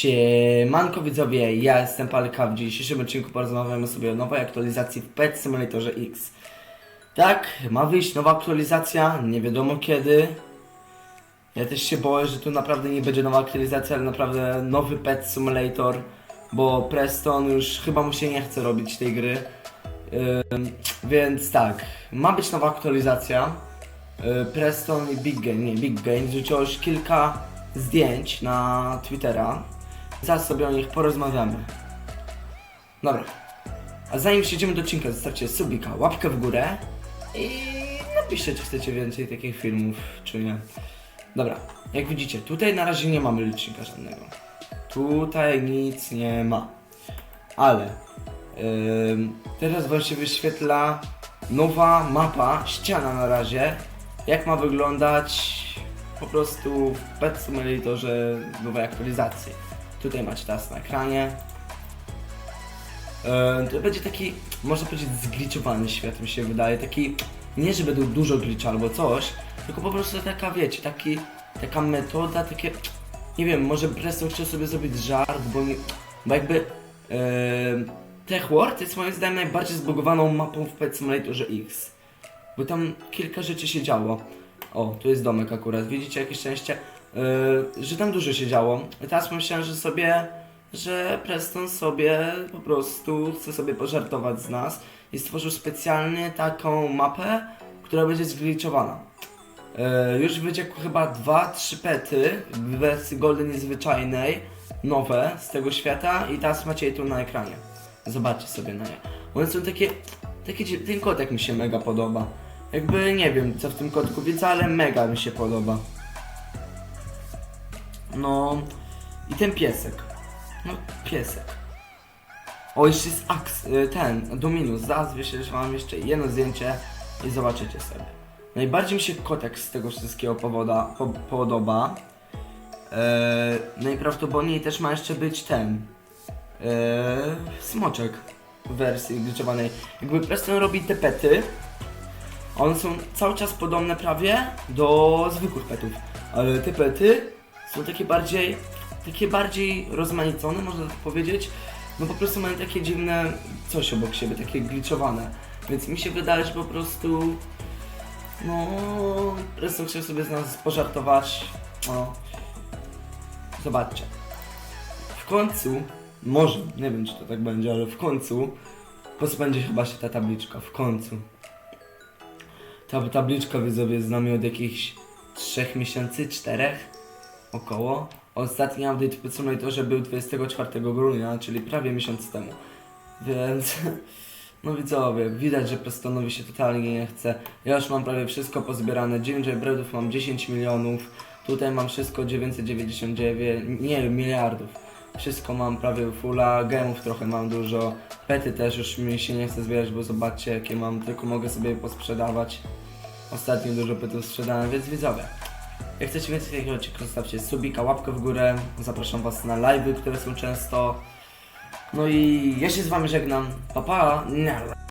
Siemanko widzowie, ja jestem Palka, w dzisiejszym odcinku porozmawiamy sobie o nowej aktualizacji w Pet Simulatorze X. Tak, ma wyjść nowa aktualizacja, nie wiadomo kiedy. Ja też się boję, że tu naprawdę nie będzie nowa aktualizacja, ale naprawdę nowy Pet Simulator, bo Preston już chyba mu się nie chce robić tej gry. Ym, więc tak, ma być nowa aktualizacja. Y, Preston i Big Game, nie Big Game, wrzuciło już kilka zdjęć na Twittera. Zaraz sobie o nich porozmawiamy. Dobra. A zanim przejdziemy do odcinka, zostawcie subika, łapkę w górę i napiszcie, czy chcecie więcej takich filmów, czy nie. Dobra, jak widzicie, tutaj na razie nie mamy licznika żadnego. Tutaj nic nie ma. Ale ym, teraz się wyświetla nowa mapa, ściana na razie. Jak ma wyglądać po prostu w Pet Simulatorze nowej aktualizacji. Tutaj macie teraz na ekranie. Ym, to będzie taki, można powiedzieć, zgliczowany świat mi się wydaje. Taki, nie że będą dużo glitcha albo coś, tylko po prostu taka, wiecie, taki, taka metoda, takie, nie wiem, może Presto chciał sobie zrobić żart, bo, bo jakby yy, Tech World jest moim zdaniem najbardziej zbugowaną mapą w Pet Simulatorze X. Bo tam kilka rzeczy się działo. O, tu jest domek akurat, widzicie jakie szczęście, że tam dużo się działo. I teraz pomyślałem, że sobie, że Preston sobie po prostu chce sobie pożartować z nas i stworzył specjalnie taką mapę, która będzie zgliczowana. E, już wyjdzie chyba 2-3 pety w wersji Golden niezwyczajnej, nowe z tego świata i teraz macie je tu na ekranie. Zobaczcie sobie na nie. One są takie, takie ten kotek mi się mega podoba. Jakby nie wiem co w tym kotku widzę, ale mega mi się podoba. No i ten piesek. No piesek. O, jeszcze jest Ax, y, ten, Dominus. Zaraz wyślę wam jeszcze jedno zdjęcie i zobaczycie sobie. Najbardziej mi się kotek z tego wszystkiego powoda, po, podoba. Eee, najprawdopodobniej też ma jeszcze być ten. Eee, smoczek w wersji glitchowanej. Jakby Preston robi te pety. One są cały czas podobne prawie do zwykłych petów. Ale te pety są takie bardziej, takie bardziej rozmaicone, można tak powiedzieć. No po prostu mają takie dziwne coś obok siebie, takie glitchowane. Więc mi się wydaje, że po prostu no, Preston chciał sobie z nas pożartować. No. Zobaczcie. W końcu, może, nie wiem czy to tak będzie, ale w końcu pozbędzie chyba się ta tabliczka. W końcu. Ta tabliczka widzowie z nami od jakichś 3 miesięcy, 4 około. Ostatni update w Simulatorze był 24 grudnia, czyli prawie miesiąc temu. Więc, no widzowie, widać, że Prestonowi się totalnie nie chce. Ja już mam prawie wszystko pozbierane. 9 breadów mam 10 milionów. Tutaj mam wszystko 999, nie miliardów. Wszystko mam prawie fulla, gemów trochę mam dużo. Pety też już mi się nie chce zbierać, bo zobaczcie jakie mam, tylko mogę sobie posprzedawać. Ostatnio dużo pytów sprzedałem, więc widzowie. Jak chcecie więcej takiego odcinka, zostawcie subika, łapkę w górę. Zapraszam Was na live'y, które są często. No i ja się z Wami żegnam. Pa pa!